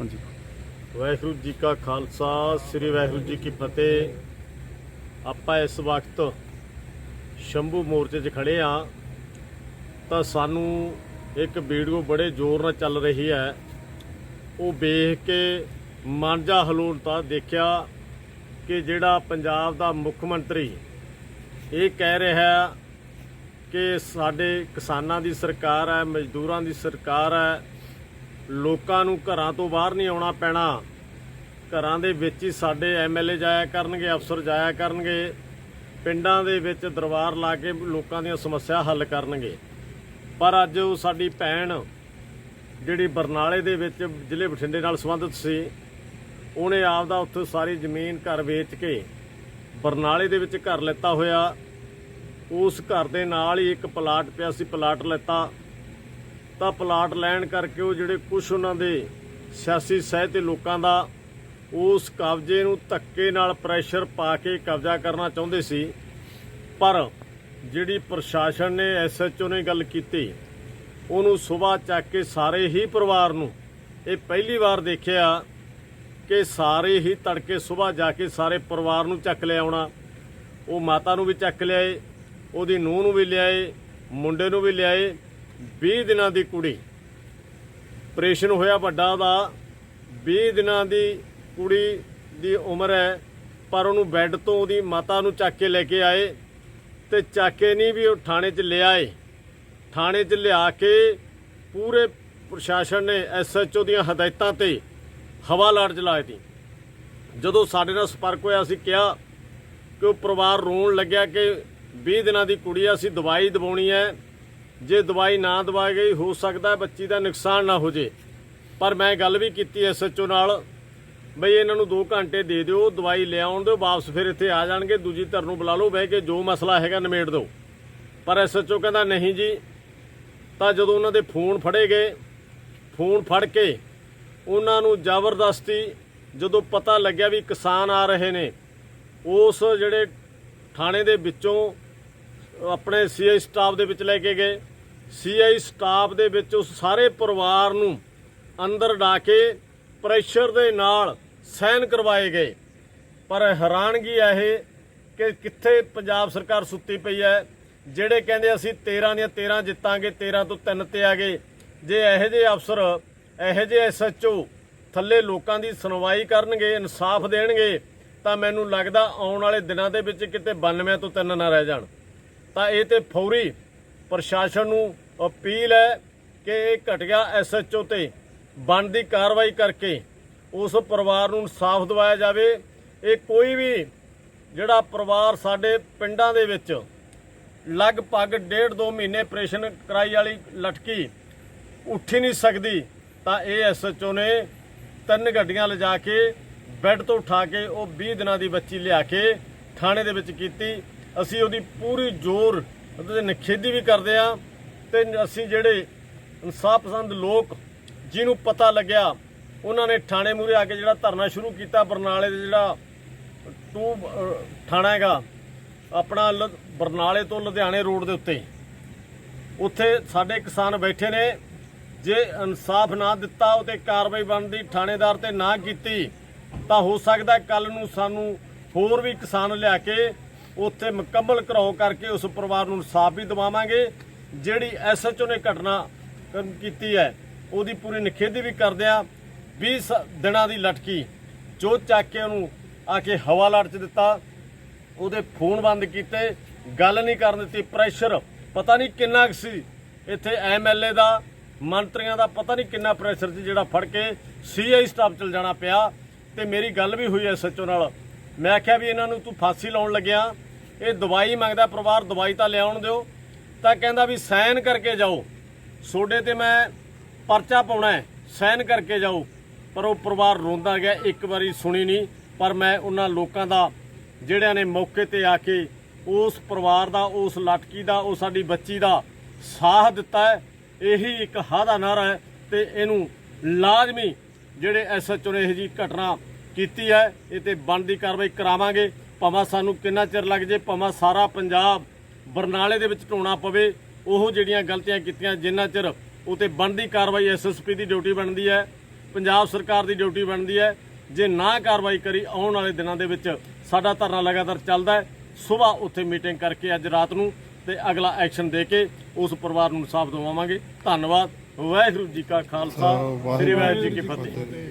ਹਾਂਜੀ। ਵਾਹਿਗੁਰੂ ਜੀ ਕਾ ਖਾਲਸਾ, ਸ੍ਰੀ ਵਾਹਿਗੁਰੂ ਜੀ ਕੀ ਫਤਿਹ। ਆਪਾਂ ਇਸ ਵਕਤ ਸ਼ੰਭੂ ਮੋਰਚੇ 'ਚ ਖੜੇ ਆ ਤਾਂ ਸਾਨੂੰ ਇੱਕ ਵੀਡੀਓ ਬੜੇ ਜ਼ੋਰ ਨਾਲ ਚੱਲ ਰਹੀ ਹੈ। ਉਹ ਵੇਖ ਕੇ ਮਨ ਜਾ ਹਲੂਣਤਾ ਦੇਖਿਆ ਕਿ ਜਿਹੜਾ ਪੰਜਾਬ ਦਾ ਮੁੱਖ ਮੰਤਰੀ ਇਹ ਕਹਿ ਰਿਹਾ ਕਿ ਸਾਡੇ ਕਿਸਾਨਾਂ ਦੀ ਸਰਕਾਰ ਹੈ, ਮਜ਼ਦੂਰਾਂ ਦੀ ਸਰਕਾਰ ਹੈ ਲੋਕਾਂ ਨੂੰ ਘਰਾਂ ਤੋਂ ਬਾਹਰ ਨਹੀਂ ਆਉਣਾ ਪੈਣਾ। ਘਰਾਂ ਦੇ ਵਿੱਚ ਹੀ ਸਾਡੇ ਐਮਐਲਏ ਜਾਇਆ ਕਰਨਗੇ, ਅਫਸਰ ਜਾਇਆ ਕਰਨਗੇ। ਪਿੰਡਾਂ ਦੇ ਵਿੱਚ ਦਰਬਾਰ ਲਾ ਕੇ ਲੋਕਾਂ ਦੀਆਂ ਸਮੱਸਿਆ ਹੱਲ ਕਰਨਗੇ। ਪਰ ਅੱਜ ਉਹ ਸਾਡੀ ਭੈਣ, ਜਿਹੜੀ ਬਰਨਾਲੇ ਦੇ ਵਿੱਚ ਜ਼ਿਲ੍ਹੇ ਬਠਿੰਡੇ ਨਾਲ ਸੰਬੰਧਿਤ ਸੀ, ਉਹਨੇ ਆਪ ਦਾ ਉੱਥੇ ਸਾਰੀ ਜ਼ਮੀਨ ਘਰ ਵੇਚ ਕੇ ਬਰਨਾਲੇ ਦੇ ਵਿੱਚ ਘਰ ਲੈਤਾ ਹੋਇਆ। ਉਸ ਘਰ ਦੇ ਨਾਲ ਹੀ ਇੱਕ ਪਲਾਟ ਪਿਆ ਸੀ, ਪਲਾਟ ਲੈਤਾ। ਤਾਂ ਪਲਾਟ ਲੈਣ ਕਰਕੇ ਉਹ ਜਿਹੜੇ ਕੁਝ ਉਹਨਾਂ ਦੇ ਸਿਆਸੀ ਸਹਿ ਤੇ ਲੋਕਾਂ ਦਾ ਉਸ ਕਬਜ਼ੇ ਨੂੰ ਧੱਕੇ ਨਾਲ ਪ੍ਰੈਸ਼ਰ ਪਾ ਕੇ ਕਬਜ਼ਾ ਕਰਨਾ ਚਾਹੁੰਦੇ ਸੀ। ਪਰ ਜਿਹੜੀ ਪ੍ਰਸ਼ਾਸਨ ਨੇ ਐਸਐਚਓ ਨੇ ਗੱਲ ਕੀਤੀ, ਉਹਨੂੰ ਸਵੇਰ ਚੱਕ ਕੇ ਸਾਰੇ ਹੀ ਪਰਿਵਾਰ ਨੂੰ ਇਹ ਪਹਿਲੀ ਵਾਰ ਦੇਖਿਆ ਕਿ ਸਾਰੇ ਹੀ ਤੜਕੇ ਸਵੇਰ ਜਾ ਕੇ ਸਾਰੇ ਪਰਿਵਾਰ ਨੂੰ ਚੱਕ ਲਿਆ ਆਉਣਾ, ਉਹ ਮਾਤਾ ਨੂੰ ਵੀ ਚੱਕ ਲਿਆਏ, ਉਹਦੀ ਨੂੰਹ ਨੂੰ ਵੀ ਲਿਆਏ, ਮੁੰਡੇ ਨੂੰ ਵੀ ਲਿਆਏ 20 ਦਿਨਾਂ ਦੀ ਕੁੜੀ। ਆਪਰੇਸ਼ਨ ਹੋਇਆ ਵੱਡਾ ਦਾ 20 ਦਿਨਾਂ ਦੀ ਕੁੜੀ ਦੀ ਉਮਰ ਹੈ, ਪਰ ਉਹਨੂੰ ਬੈੱਡ ਤੋਂ ਉਹਦੀ ਮਾਤਾ ਨੂੰ ਚੱਕ ਕੇ ਲੈ ਕੇ ਆਏ ਤੇ ਚੱਕ ਕੇ ਨਹੀਂ ਵੀ ਉਹ ਥਾਣੇ 'ਚ ਲਿਆਏ ਥਾਣੇ 'ਚ ਲਿਆ ਕੇ ਪੂਰੇ ਪ੍ਰਸ਼ਾਸਨ ਨੇ ਐਸਐਚਓ ਦੀਆਂ ਹਦਾਇਤਾਂ ਤੇ ਹਵਾ ਲਾਟ ਚਲਾਏ ਤੀ। ਜਦੋਂ ਸਾਡੇ ਨਾਲ ਸੰਪਰਕ ਹੋਇਆ, ਅਸੀਂ ਕਿਹਾ ਕਿ ਉਹ ਪਰਿਵਾਰ ਰੋਣ ਲੱਗਿਆ ਕਿ 20 ਦਿਨਾਂ ਦੀ ਕੁੜੀ ਆ, ਅਸੀਂ ਦਵਾਈ ਦਵਾਉਣੀ ਹੈ। ਜੇ ਦਵਾਈ ਨਾ ਦਵਾਈ ਗਈ, ਹੋ ਸਕਦਾ ਬੱਚੀ ਦਾ ਨੁਕਸਾਨ ਨਾ ਹੋ ਜੇ। ਪਰ ਮੈਂ ਗੱਲ ਵੀ ਕੀਤੀ ਐਸਐਚਓ ਨਾਲ, ਬਈ ਇਹਨਾਂ ਨੂੰ 2 ਘੰਟੇ ਦੇ ਦਿਓ, ਦਵਾਈ ਲਿਆਉਣ ਦਿਓ, ਵਾਪਸ ਫਿਰ ਇੱਥੇ ਆ ਜਾਣਗੇ, ਦੂਜੀ ਧਰ ਨੂੰ ਬੁਲਾ ਲਓ, ਬਹਿ ਕੇ ਜੋ ਮਸਲਾ ਹੈਗਾ ਨਿਮੇੜ ਦਿਓ। ਪਰ ਐਸਐਚਓ ਕਹਿੰਦਾ ਨਹੀਂ ਜੀ, ਤਾਂ ਜਦੋਂ ਉਹਨਾਂ ਦੇ ਫੋਨ ਫੜੇ ਗਏ, ਫੋਨ ਫੜ ਕੇ ਉਹਨਾਂ ਨੂੰ ਜ਼ਬਰਦਸਤੀ ਜਦੋਂ ਪਤਾ ਲੱਗਿਆ ਵੀ ਕਿਸਾਨ ਆ ਰਹੇ ਨੇ, ਉਸ ਜਿਹੜੇ ਥਾਣੇ ਦੇ ਵਿੱਚੋਂ ਆਪਣੇ ਸੀਆਈ ਸਟਾਫ ਦੇ ਵਿੱਚ ਲੈ ਕੇ ਗਏ ਸੀਆਈ ਸਟਾਫ ਦੇ ਵਿੱਚ ਉਸ ਸਾਰੇ ਪਰਿਵਾਰ ਨੂੰ ਅੰਦਰ ਡਾ ਕੇ ਪ੍ਰੈਸ਼ਰ ਦੇ ਨਾਲ ਸਾਈਨ ਕਰਵਾਏ ਗਏ। ਪਰ ਹੈਰਾਨਗੀ ਹੈ ਇਹ ਕਿ ਕਿੱਥੇ ਪੰਜਾਬ ਸਰਕਾਰ ਸੁੱਤੀ ਪਈ ਹੈ, ਜਿਹੜੇ ਕਹਿੰਦੇ ਅਸੀਂ 13 ਦੀਆਂ 13 ਜਿੱਤਾਂਗੇ 13 ਤੋਂ 3 ਤੇ ਆ ਗਏ। ਜੇ ਇਹੋ ਜਿਹੇ ਅਫਸਰ, ਇਹੋ ਜਿਹੇ ਐਸਐਚਓ ਥੱਲੇ ਲੋਕਾਂ ਦੀ ਸੁਣਵਾਈ ਕਰਨਗੇ, ਇਨਸਾਫ ਦੇਣਗੇ, ਤਾਂ ਮੈਨੂੰ ਲੱਗਦਾ ਆਉਣ ਵਾਲੇ ਦਿਨਾਂ ਦੇ ਵਿੱਚ ਕਿਤੇ 92 ਤੋਂ 3 ਨਾ ਰਹਿ ਜਾਣ। ਤਾਂ ਇਹ ਤੇ ਫੌਰੀ ਪ੍ਰਸ਼ਾਸਨ ਨੂੰ ਅਪੀਲ ਹੈ ਕਿ ਇਹ ਘਟਿਆ ਐਸਐਚਓ ਤੇ ਬਣਦੀ ਕਾਰਵਾਈ ਕਰਕੇ ਉਸ ਪਰਿਵਾਰ ਨੂੰ ਇਨਸਾਫ ਦਿਵਾਇਆ ਜਾਵੇ। ਇਹ ਕੋਈ ਵੀ ਜਿਹੜਾ ਪਰਿਵਾਰ ਸਾਡੇ ਪਿੰਡਾਂ ਦੇ ਵਿੱਚ ਲਗਭਗ ਡੇਢ ਦੋ ਮਹੀਨੇ ਆਪਰੇਸ਼ਨ ਕਰਾਈ ਵਾਲੀ ਲਟਕੀ ਉੱਠੀ ਨਹੀਂ ਸਕਦੀ, ਤਾਂ ਇਹ ਐਸਐਚਓ ਨੇ ਤਿੰਨ ਗੱਡੀਆਂ ਲਿਜਾ ਕੇ, ਬੈੱਡ ਤੋਂ ਉਠਾ ਕੇ, ਉਹ 20 ਦਿਨਾਂ ਦੀ ਬੱਚੀ ਲਿਆ ਕੇ ਥਾਣੇ ਦੇ ਵਿੱਚ ਕੀਤੀ। ਅਸੀਂ ਉਹਦੀ ਪੂਰੀ ਜ਼ੋਰ ਉਹਦੇ ਨਿਖੇਧੀ ਵੀ ਕਰਦੇ ਆ ਤੇ ਅਸੀਂ ਜਿਹੜੇ ਇਨਸਾਫ ਪਸੰਦ ਲੋਕ ਜਿਹਨੂੰ ਪਤਾ ਲੱਗਿਆ, ਉਹਨਾਂ ਨੇ ਥਾਣੇ ਮੂਰੇ ਆ ਕੇ ਜਿਹੜਾ ਧਰਨਾ ਸ਼ੁਰੂ ਕੀਤਾ, ਬਰਨਾਲੇ ਦੇ ਜਿਹੜਾ ਟੂ ਥਾਣਾ ਹੈਗਾ, ਆਪਣਾ ਲ- ਬਰਨਾਲੇ ਤੋਂ ਲੁਧਿਆਣੇ ਰੋਡ ਦੇ ਉੱਤੇ। ਉੱਥੇ ਸਾਡੇ ਕਿਸਾਨ ਬੈਠੇ ਨੇ, ਜੇ ਇਨਸਾਫ ਨਾ ਦਿੱਤਾ, ਉਹ ਤੇ ਕਾਰਵਾਈ ਬਣਦੀ ਥਾਣੇਦਾਰ ਤੇ ਨਾ ਕੀਤੀ, ਤਾਂ ਹੋ ਸਕਦਾ ਕੱਲ ਨੂੰ ਸਾਨੂੰ ਹੋਰ ਵੀ ਕਿਸਾਨ ਲਿਆ ਕੇ ਉੱਥੇ ਮੁਕੰਮਲ ਘਰਾਓ ਕਰਕੇ ਉਸ ਪਰਿਵਾਰ ਨੂੰ ਇਨਸਾਫ ਵੀ ਦਿਵਾਵਾਂਗੇ। ਜਿਹੜੀ ਐਸਐਚਓ ਨੇ ਘਟਨਾ ਕੀਤੀ ਹੈ, ਉਹਦੀ ਪੂਰੀ ਨਿਖੇਧੀ ਵੀ ਕਰਦੇ ਆ 20 ਸ- ਦਿਨਾਂ ਦੀ ਲਟਕੀ, ਜੋ ਚੱਕ ਕੇ ਉਹਨੂੰ ਆ ਕੇ ਹਵਾਲਾਟ 'ਚ ਦਿੱਤਾ, ਉਹਦੇ ਫੋਨ ਬੰਦ ਕੀਤੇ, ਗੱਲ ਨਹੀਂ ਕਰਨ ਦਿੱਤੀ ਪ੍ਰੈਸ਼ਰ ਪਤਾ ਨਹੀਂ ਕਿੰਨਾ ਕੁ ਸੀ। ਇੱਥੇ ਐਮਐਲਏ ਦਾ, ਮੰਤਰੀਆਂ ਦਾ ਪਤਾ ਨਹੀਂ ਕਿੰਨਾ ਪ੍ਰੈਸ਼ਰ ਸੀ ਜਿਹੜਾ ਫੜ ਕੇ ਸੀਆਈ ਸਟਾਫ ਚਲ ਜਾਣਾ ਪਿਆ। ਤੇ ਮੇਰੀ ਗੱਲ ਵੀ ਹੋਈ ਐ ਸੱਚੋ ਨਾਲ। ਮੈਂ ਆਖਿਆ ਵੀ ਇਹਨਾਂ ਨੂੰ ਤੂੰ ਫਾਂਸੀ ਲਾਉਣ ਲੱਗਿਆ। ਇਹ ਦਵਾਈ ਮੰਗਦਾ, ਪਰਿਵਾਰ ਦਵਾਈ ਤਾਂ ਲਿਆਉਣ ਦਿਓ, ਤਾਂ ਕਹਿੰਦਾ ਵੀ ਸਾਈਨ ਕਰਕੇ ਜਾਓ। ਸੋਡੇ ਤੇ ਮੈਂ ਪਰਚਾ ਪਾਉਣਾ ਹੈ, ਸਾਈਨ ਕਰਕੇ ਜਾਓ। ਪਰ ਉਹ ਪਰਿਵਾਰ ਰੋਂਦਾ ਗਿਆ, ਇੱਕ ਵਾਰੀ ਸੁਣੀ ਨਹੀਂ, ਪਰ ਮੈਂ ਉਹਨਾਂ ਲੋਕਾਂ ਦਾ, ਜਿਹੜਿਆਂ ਨੇ ਮੌਕੇ ਤੇ ਆ ਕੇ ਉਸ ਪਰਿਵਾਰ ਦਾ, ਉਸ ਲਟਕੀ ਦਾ, ਉਹ ਸਾਡੀ ਬੱਚੀ ਦਾ ਸਾਥ ਦਿੱਤਾ ਹੈ, ਇਹੀ ਇੱਕ ਹਾਦਾ ਨਾਰਾ ਹੈ ਤੇ ਇਹਨੂੰ ਲਾਜ਼ਮੀ ਜਿਹੜੇ ਐਸਐਚਓ ਨੇ ਇਹ ਜੀ ਘਟਨਾ ਕੀਤੀ ਹੈ, ਇਹ ਤੇ ਬਣਦੀ ਕਾਰਵਾਈ ਕਰਾਵਾਂਗੇ। ਭਾਵੇਂ ਸਾਨੂੰ ਕਿੰਨਾ ਚਿਰ ਲੱਗ ਜੇ ਭਾਵੇਂ ਸਾਰਾ ਪੰਜਾਬ ਬਰਨਾਲੇ ਦੇ ਵਿੱਚ ਢੋਣਾ ਪਵੇ ਉਹ ਜਿਹੜੀਆਂ ਗਲਤੀਆਂ ਕੀਤੀਆਂ ਜਿੰਨਾ ਚਿਰ ਉਤੇ ਬਣਦੀ ਕਾਰਵਾਈ ਐਸਐਸਪੀ ਦੀ ਡਿਊਟੀ ਬਣਦੀ ਹੈ ਪੰਜਾਬ ਸਰਕਾਰ ਦੀ ਡਿਊਟੀ ਬਣਦੀ ਹੈ ਜੇ ਨਾ ਕਾਰਵਾਈ ਕਰੀ ਆਉਣ ਵਾਲੇ ਦਿਨਾਂ ਦੇ ਵਿੱਚ ਸਾਡਾ ਧਰਨਾ ਲਗਾਤਾਰ ਚੱਲਦਾ ਹੈ। ਸਵੇਰ ਉੱਥੇ ਮੀਟਿੰਗ ਕਰਕੇ ਅੱਜ ਰਾਤ ਨੂੰ ਤੇ ਅਗਲਾ ਐਕਸ਼ਨ ਦੇ ਕੇ ਉਸ ਪਰਿਵਾਰ ਨੂੰ ਇਨਸਾਫ ਦਿਵਾਵਾਂਗੇ। ਧੰਨਵਾਦ। ਵਾਹਿਗੁਰੂ ਜੀ ਕਾ ਖਾਲਸਾ। ਸ੍ਰੀ ਵਾਹਿਗੁਰੂ ਜੀ ਕੀ ਫਤਿਹ।